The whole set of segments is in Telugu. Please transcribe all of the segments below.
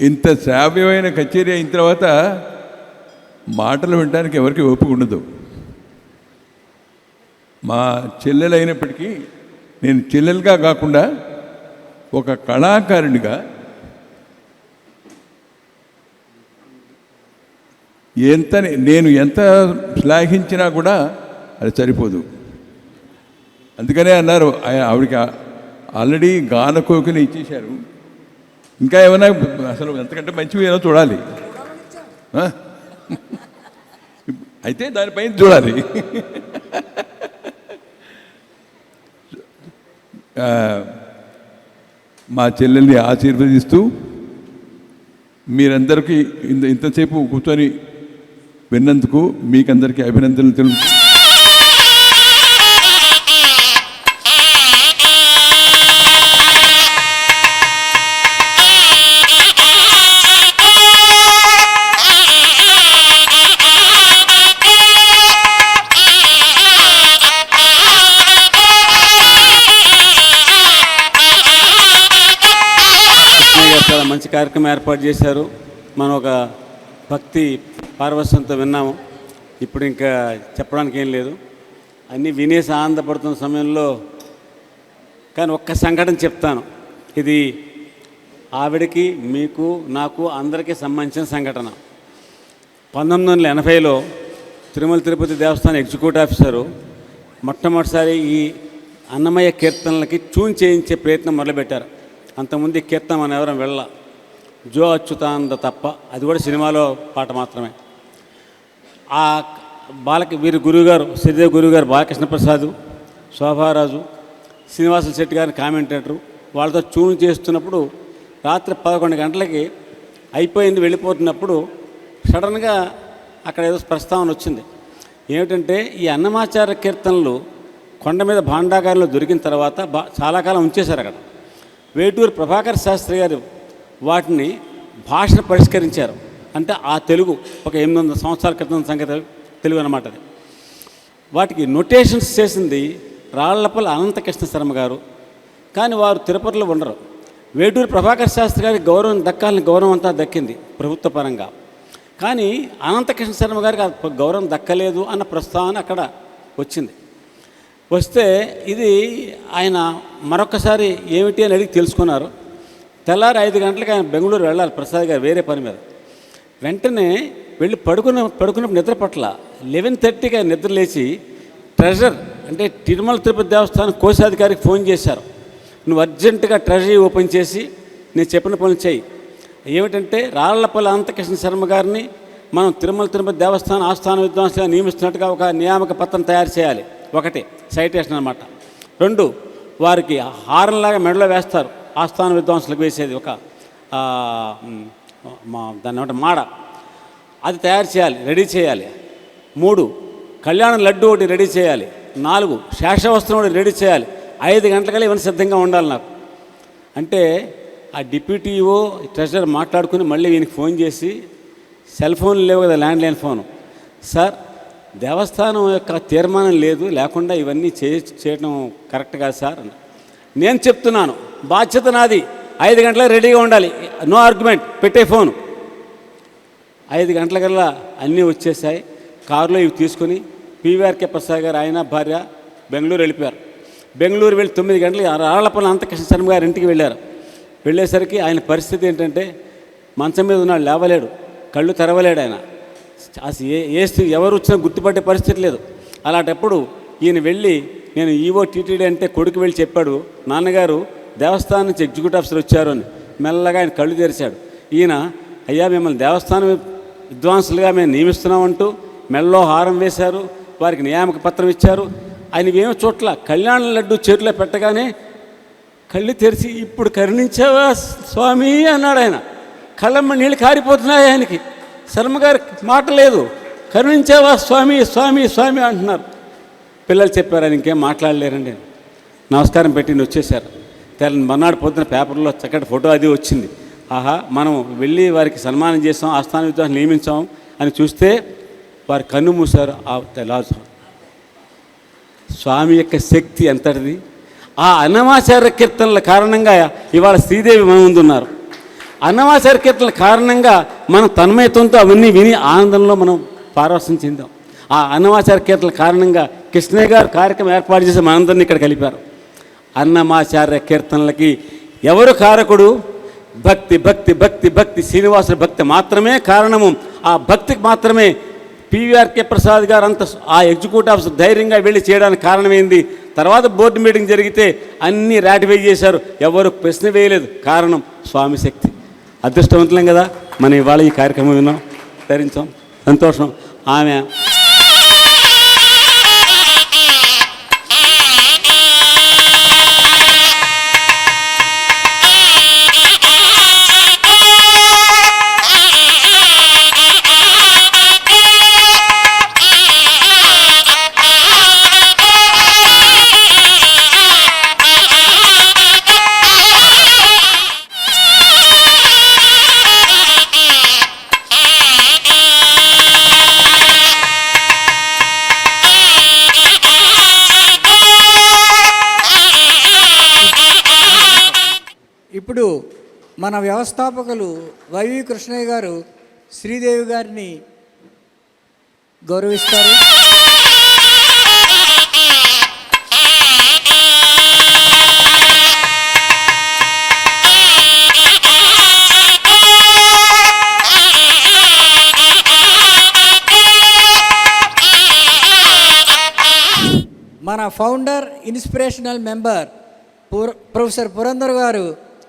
ఇంత శ్రావ్యమైన కచేరీ అయిన తర్వాత మాటలు వినడానికి ఎవరికి ఓపిక ఉండదు. మా చెల్లెలు అయినప్పటికీ నేను చెల్లెలుగా కాకుండా ఒక కళాకారునిగా ఎంత నేను ఎంత శ్లాఘించినా కూడా అది సరిపోదు. అందుకనే అన్నారు ఆయన ఆవిడకి ఆల్రెడీ గాన కోకిలు ఇచ్చేశారు. ఇంకా ఏమైనా అసలు ఎంతకంటే మంచివి ఏదో చూడాలి. అయితే దానిపైన చూడాలి. మా చెల్లెల్ని ఆశీర్వదిస్తూ మీరందరికీ ఇంత ఇంతసేపు కూర్చొని విన్నందుకు మీకందరికీ అభినందనలు తెలుపు కార్యక్రమం ఏర్పాటు చేశారు. మనం ఒక భక్తి పారవశ్యంతో విన్నాము. ఇప్పుడు ఇంకా చెప్పడానికి ఏం లేదు. అన్నీ వినేసి ఆనందపడుతున్న సమయంలో కానీ ఒక్క సంఘటన చెప్తాను. ఇది ఆవిడకి మీకు నాకు అందరికీ సంబంధించిన సంఘటన. పంతొమ్మిది వందల ఎనభైలో తిరుమల తిరుపతి దేవస్థానం ఎగ్జిక్యూటివ్ ఆఫీసరు మొట్టమొదటిసారి ఈ అన్నమయ్య కీర్తనలకి ట్యూన్ చేయించే ప్రయత్నం మొదలుపెట్టారు. అంతకుముందు ఈ కీర్తన మనం ఎవరం వెళ్ళ జో అచ్యుతానంద తప్ప అది కూడా సినిమాలో పాట మాత్రమే. ఆ బాలక వీరి గురువుగారు శ్రీదేవి గురువుగారు బాలకృష్ణ ప్రసాద్ శోభారాజు శ్రీనివాసుల శెట్టి గారిని కామెంటేటరు వాళ్ళతో ట్యూన్ చేస్తున్నప్పుడు రాత్రి పదకొండు గంటలకి అయిపోయింది వెళ్ళిపోతున్నప్పుడు సడన్గా అక్కడ ఏదో ప్రస్తావన వచ్చింది. ఏమిటంటే ఈ అన్నమాచార కీర్తనలు కొండ మీద భాండాగారంలో దొరికిన తర్వాత బా చాలా కాలం ఉంచేశారు అక్కడ. వేటూరు ప్రభాకర్ శాస్త్రి గారు వాటిని భాషను పరిష్కరించారు. అంటే ఆ తెలుగు ఒక ఎనిమిది వందల సంవత్సరాల క్రితం సంగతి తెలుగు అన్నమాట అది. వాటికి నొటేషన్స్ చేసింది రాళ్ళపల్లి అనంతకృష్ణ శర్మ గారు. కానీ వారు తిరుపతిలో ఉండరు. వేటూరు ప్రభాకర్ శాస్త్రి గారికి గౌరవం దక్కాలని గౌరవం అంతా దక్కింది ప్రభుత్వ పరంగా. కానీ అనంతకృష్ణ శర్మ గారికి గౌరవం దక్కలేదు అన్న ప్రస్తావన అక్కడ వచ్చింది. వస్తే ఇది ఆయన మరొకసారి ఏమిటి అని అడిగి తెలుసుకున్నారు. తెల్లారి ఐదు గంటలకు ఆయన బెంగళూరు వెళ్ళాలి ప్రసాద్ గారు వేరే పని మీద. వెంటనే వెళ్ళి పడుకున్న పడుకున్నప్పుడు నిద్ర పట్ల లెవెన్ థర్టీకి ఆయన నిద్ర లేచి ట్రెజర్ అంటే తిరుమల తిరుపతి దేవస్థానం కోశాధికారికి ఫోన్ చేశారు. నువ్వు అర్జెంటుగా ట్రెజరీ ఓపెన్ చేసి నేను చెప్పిన పనులు చేయి. ఏమిటంటే రాళ్ళపల్లి అనంతకృష్ణ శర్మ గారిని మనం తిరుమల తిరుపతి దేవస్థానం ఆస్థాన విద్వాంసులుగా నియమిస్తున్నట్టుగా ఒక నియామక పత్రం తయారు చేయాలి. ఒకటి సైటేషన్ అనమాట రెండు వారికి హారంలాగా మెడలో వేస్తారు. ఆస్థాన విద్వాంసులకు వేసేది ఒక దాన్ని ఏమంటే మాడ. అది తయారు చేయాలి రెడీ చేయాలి. మూడు కళ్యాణ లడ్డు ఒకటి రెడీ చేయాలి. నాలుగు శేషవస్త్రం ఒకటి రెడీ చేయాలి. ఐదు గంటలకల్లా ఇవన్నీ సిద్ధంగా ఉండాలి నాకు. అంటే ఆ డిప్యూటీఓ ట్రెజరర్ మాట్లాడుకుని మళ్ళీ ఈయనకి ఫోన్ చేసి సెల్ ఫోన్ లేవు కదా ల్యాండ్లైన్ ఫోను. సార్ దేవస్థానం యొక్క తీర్మానం లేదు లేకుండా ఇవన్నీ చే చేయడం కరెక్ట్ కాదు సార్. నేను చెప్తున్నాను బాధ్యత నాది. ఐదు గంటలకు రెడీగా ఉండాలి. No argument. పెట్టే ఫోన్. ఐదు గంటలకల్లా అన్నీ వచ్చేసాయి. కారులో ఇవి తీసుకుని పీవీఆర్కే ప్రసాద్ గారు ఆయన భార్య బెంగళూరు వెళ్ళిపోయారు. బెంగళూరు వెళ్ళి తొమ్మిది గంటలకి రాళ్ళపల్లి అంతకృష్ణ శర్మ గారి ఇంటికి వెళ్ళారు. వెళ్ళేసరికి ఆయన పరిస్థితి ఏంటంటే మంచం మీద ఉన్నాడు లేవలేడు. కళ్ళు తెరవలేడు ఆయన. అసలు ఏ ఏ స్థితి ఎవరు వచ్చినా గుర్తుపట్టే పరిస్థితి లేదు. అలాంటప్పుడు ఈయన వెళ్ళి నేను ఈవో టీటీడీ అంటే కొడుకు వెళ్ళి చెప్పాడు. నాన్నగారు దేవస్థానం నుంచి ఎగ్జిక్యూటివ్ ఆఫీసర్ వచ్చారు అని మెల్లగా ఆయన కళ్ళు తెరిచాడు. ఈయన అయ్యా మిమ్మల్ని దేవస్థానం విద్వాంసులుగా మేము నియమిస్తున్నామంటూ మెల్లో హారం వేశారు వారికి నియామక పత్రం ఇచ్చారు. ఆయన ఏమో చోట్ల కళ్యాణ లడ్డు చేతిలో పెట్టగానే కళ్ళు తెరిచి ఇప్పుడు కరుణించావా స్వామి? అన్నాడు ఆయన. కళ్ళమ్మ నీళ్ళు కారిపోతున్నాయి ఆయనకి. శర్మగారి మాట లేదు. కరుణించావా స్వామి? స్వామి? స్వామి? అంటున్నారు. పిల్లలు చెప్పారు ఆయన ఇంకేం మాట్లాడలేరండి. నమస్కారం పెట్టి ఈయన తెల్లని మర్నాడు పొద్దున పేపర్లో చక్కటి ఫోటో అది వచ్చింది. ఆహా మనం వెళ్ళి వారికి సన్మానం చేసాం ఆస్థాన విద్వాసం నియమించాం అని చూస్తే వారి కన్ను మూశారు ఆ తెల్లారు. స్వామి యొక్క శక్తి ఎంతటిది? ఆ అన్నమాచార్య కీర్తనల కారణంగా ఇవాళ శ్రీదేవి మన ముందున్నారు అన్నమాచార కీర్తనల కారణంగా మనం తన్మయత్వంతో అవన్నీ విని ఆనందంలో మనం పారవసం చెందాం. ఆ అన్నమాచార కీర్తనల కారణంగా కృష్ణయ్య గారు కార్యక్రమం ఏర్పాటు చేసి మనందరినీ ఇక్కడ కలిపారు. అన్నమాచార్య కీర్తనలకి ఎవరు కారకుడు? భక్తి భక్తి భక్తి భక్తి శ్రీనివాసుల భక్తి మాత్రమే కారణము. ఆ భక్తికి మాత్రమే పివిఆర్కే ప్రసాద్ గారు అంత ఆ ఎగ్జిక్యూటివ్ ఆఫీసర్ ధైర్యంగా వెళ్ళి చేయడానికి కారణమైంది? తర్వాత బోర్డు మీటింగ్ జరిగితే అన్నీ రాటిఫై చేశారు. ఎవరు ప్రశ్న వేయలేదు. కారణం స్వామి శక్తి. అదృష్టవంతులం కదా. మనం ఇవాళ ఈ కార్యక్రమం విన్నాం. ధరించాం. సంతోషం. ఆమె ఇప్పుడు మన వ్యవస్థాపకులు వైవి కృష్ణయ్య గారు శ్రీదేవి గారిని గౌరవిస్తారు. మన founder inspirational member professor Purandar గారు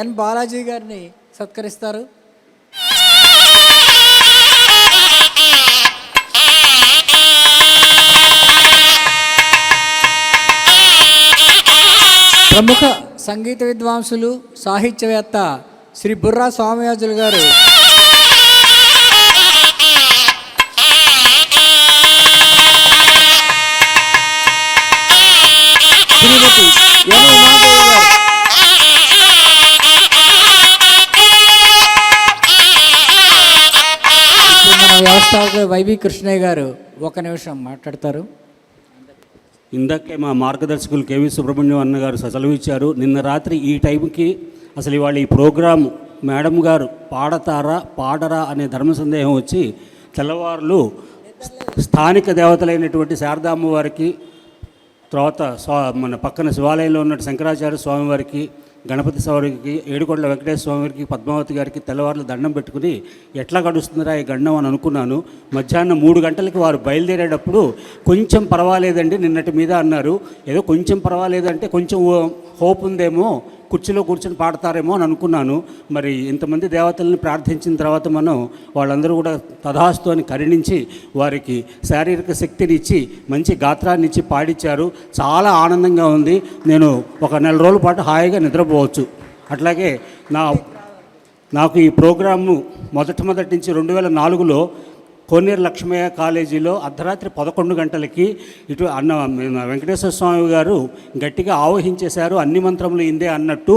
ఎన్ బాలాజీ గారిని సత్కరిస్తారు. ప్రముఖ సంగీత విద్వాంసులు సాహిత్యవేత్త శ్రీ బుర్రా స్వామియాజులు గారు. శ్రీమతి వ్యవస్థాపకులు వైవి కృష్ణయ్య గారు ఒక నిమిషం మాట్లాడతారు. ఇందాకే మా మార్గదర్శకులు కేవి సుబ్రహ్మణ్యం అన్న గారు సెలవు ఇచ్చారు. నిన్న రాత్రి ఈ టైంకి అసలు ఇవాళ ఈ ప్రోగ్రాం మేడం గారు పాడతారా పాడరా అనే ధర్మ సందేహం వచ్చి తెల్లవారులు స్థానిక దేవతలైనటువంటి శారదామ్మ వారికి తర్వాత స్వా మన పక్కన శివాలయంలో ఉన్న శంకరాచార్య స్వామి వారికి గణపతి స్వామికి ఏడుకొండల వెంకటేశ్వర స్వామికి పద్మావతి గారికి తెల్లవారులు దండం పెట్టుకుని ఎట్లా గడుస్తుందిరా ఈ గండం అని అనుకున్నాను. మధ్యాహ్నం మూడు గంటలకి వారు బయలుదేరేటప్పుడు కొంచెం పర్వాలేదండి నిన్నటి మీద అన్నారు. ఏదో కొంచెం పర్వాలేదంటే కొంచెం హోప్ ఉందేమో కుర్చీలో కూర్చొని పాడతారేమో అని అనుకున్నాను. మరి ఇంతమంది దేవతల్ని ప్రార్థించిన తర్వాత మనం వాళ్ళందరూ కూడా తథాస్తు అని కరుణించి వారికి శారీరక శక్తిని ఇచ్చి మంచి గాత్రాన్ని ఇచ్చి పాడిచ్చారు. చాలా ఆనందంగా ఉంది. నేను ఒక నెల రోజుల పాటు హాయిగా నిద్రపోవచ్చు. అట్లాగే నా నాకు ఈ ప్రోగ్రాము మొదటి మొదటి నుంచి రెండు వేల నాలుగులో కోనేరు లక్ష్మయ్య కాలేజీలో అర్ధరాత్రి పదకొండు గంటలకి ఇటు అన్న వెంకటేశ్వర స్వామి గారు గట్టిగా ఆవహించేశారు అన్ని మంత్రములు ఇందే అన్నట్టు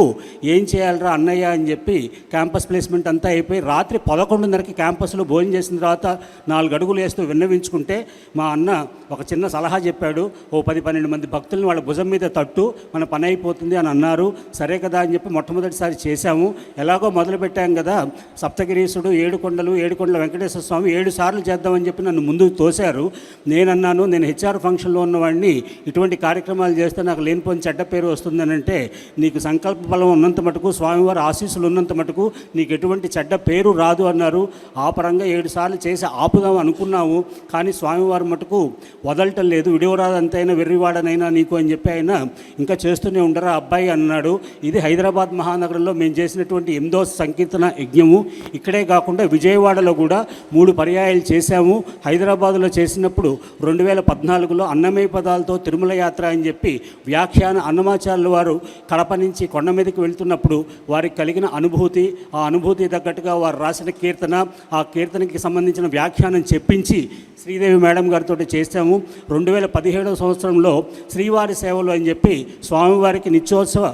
ఏం చేయాలరా అన్నయ్య అని చెప్పి క్యాంపస్ ప్లేస్మెంట్ అంతా అయిపోయి రాత్రి పదకొండున్నరకి క్యాంపస్లో భోజనం చేసిన తర్వాత నాలుగు అడుగులు వేస్తూ విన్నవించుకుంటే మా అన్న ఒక చిన్న సలహా చెప్పాడు ఓ పది పన్నెండు మంది భక్తుల్ని వాళ్ళ భుజం మీద తట్టు మన పని అయిపోతుంది అని అన్నారు. సరే కదా అని చెప్పి మొట్టమొదటిసారి చేశాము. ఎలాగో మొదలుపెట్టాం కదా సప్తగిరీశుడు ఏడుకొండలు ఏడుకొండల వెంకటేశ్వర స్వామి ఏడు సార్లు చేద్దామని చెప్పి నన్ను ముందుకు తోశారు. నేనన్నాను నేను హెచ్ఆర్ ఫంక్షన్లో ఉన్నవాడిని ఇటువంటి కార్యక్రమాలు చేస్తే నాకు లేనిపోని చెడ్డ పేరు వస్తుందనంటే నీకు సంకల్ప బలం ఉన్నంత మటుకు స్వామివారి ఆశీస్సులు ఉన్నంత మటుకు నీకు ఎటువంటి చెడ్డ పేరు రాదు అన్నారు. ఆ పరంగా ఏడు సార్లు చేసి ఆపుదాం అనుకున్నాము. కానీ స్వామివారి మటుకు వదలటం లేదు. విడివరాదు అంతైనా వెర్రివాడనైనా నీకు అని చెప్పి ఆయన ఇంకా చేస్తూనే ఉండరా అబ్బాయి అన్నాడు. ఇది హైదరాబాద్ మహానగరంలో మేము చేసినటువంటి ఎనిమిదో సంకీర్తన యజ్ఞము. ఇక్కడే కాకుండా విజయవాడలో కూడా మూడు పర్యాయాలు చేశాము. హైదరాబాదులో చేసినప్పుడు రెండు వేల పద్నాలుగులో అన్నమయ పదాలతో తిరుమల యాత్ర అని చెప్పి వ్యాఖ్యాన అన్నమాచార్యుల వారు కడప నుంచి కొండ మీదకి వెళ్తున్నప్పుడు వారికి కలిగిన అనుభూతి ఆ అనుభూతి తగ్గట్టుగా వారు రాసిన కీర్తన ఆ కీర్తనకి సంబంధించిన వ్యాఖ్యానం చెప్పించి శ్రీదేవి మేడం గారితో చేశాము. రెండు వేల పదిహేడవ సంవత్సరంలో శ్రీవారి సేవలు అని చెప్పి స్వామివారికి నిత్యోత్సవ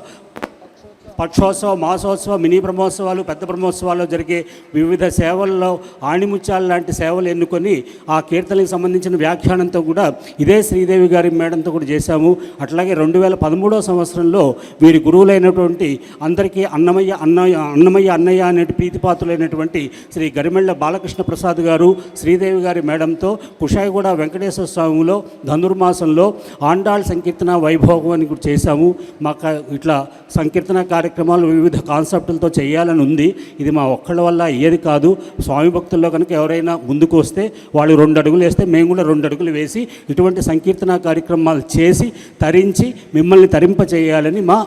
పక్షోత్సవ మాసోత్సవ మినీ బ్రహ్మోత్సవాలు పెద్ద బ్రహ్మోత్సవాలు జరిగే వివిధ సేవల్లో ఆణిముత్యాలు లాంటి సేవలు ఎన్నుకొని ఆ కీర్తనకి సంబంధించిన వ్యాఖ్యానంతో కూడా ఇదే శ్రీదేవి గారి మేడంతో కూడా చేశాము. అట్లాగే రెండు వేల పదమూడో సంవత్సరంలో వీరి గురువులైనటువంటి అందరికీ అన్నమయ్య అన్నయ్య అన్నమయ్య అన్నయ్య అనే ప్రీతిపాత్రులైనటువంటి శ్రీ గరిమెళ్ళ బాలకృష్ణ ప్రసాద్ గారు శ్రీదేవి గారి మేడంతో కుషాయిగూడ వెంకటేశ్వర స్వామిలో ధనుర్మాసంలో ఆండాళ్ సంకీర్తన వైభోగం అని కూడా చేశాము. మాకు ఇట్లా సంకీర్తన కార్యక్రమాలు వివిధ కాన్సెప్టులతో చేయాలని ఉంది. ఇది మా ఒక్కళ్ళ వల్ల అయ్యేది కాదు. స్వామి భక్తుల్లో కనుక ఎవరైనా ముందుకు వస్తే వాళ్ళు రెండు అడుగులు వేస్తే మేము కూడా రెండు అడుగులు వేసి ఇటువంటి సంకీర్తన కార్యక్రమాలు చేసి తరించి మిమ్మల్ని తరింప చేయాలని మా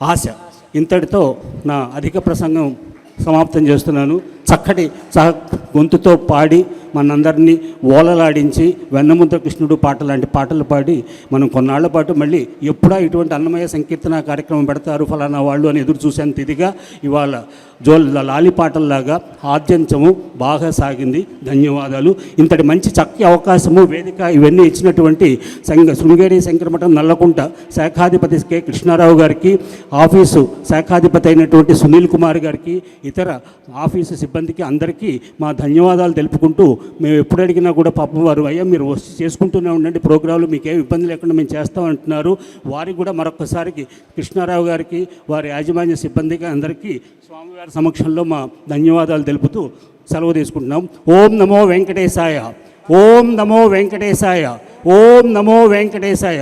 ఆశ. ఇంతటితో నా అధిక ప్రసంగం సమాప్తం చేస్తున్నాను. చక్కటి సహ గొంతుతో పాడి మనందరినీ ఓలలాడించి వెన్నముద్ర కృష్ణుడు పాట లాంటి పాటలు పాడి మనం కొన్నాళ్ళ పాటు మళ్ళీ ఎప్పుడా ఇటువంటి అన్నమయ్య సంకీర్తన కార్యక్రమం పెడతారు ఫలానా వాళ్ళు అని ఎదురు చూసేంత ఇదిగా ఇవాళ జో లాలి పాటల్లాగా ఆద్యంతము బాగా సాగింది. ధన్యవాదాలు. ఇంతటి మంచి చక్కటి అవకాశము వేదిక ఇవన్నీ ఇచ్చినటువంటి సంఘ శృంగేరి శంకరమఠం నల్లకుంట శాఖాధిపతి కె కృష్ణారావు గారికి ఆఫీసు శాఖాధిపతి అయినటువంటి సునీల్ కుమార్ గారికి ఇతర ఆఫీసు సిబ్బందికి అందరికీ మా ధన్యవాదాలు తెలుపుకుంటూ మేము ఎప్పుడు అడిగినా కూడా పాపం వారు అయ్యా మీరు వస్తు చేసుకుంటూనే ఉండండి ప్రోగ్రాంలు మీకు ఏమి ఇబ్బంది లేకుండా మేము చేస్తామంటున్నారు వారికి కూడా మరొకసారికి కృష్ణారావు గారికి వారి యాజమాన్య సిబ్బందికి అందరికీ స్వామివారి సమక్షంలో మా ధన్యవాదాలు తెలుపుతూ సెలవు తీసుకుంటున్నాం. ఓం నమో వెంకటేశాయ ఓం నమో వెంకటేశాయ ఓం నమో వెంకటేశాయ.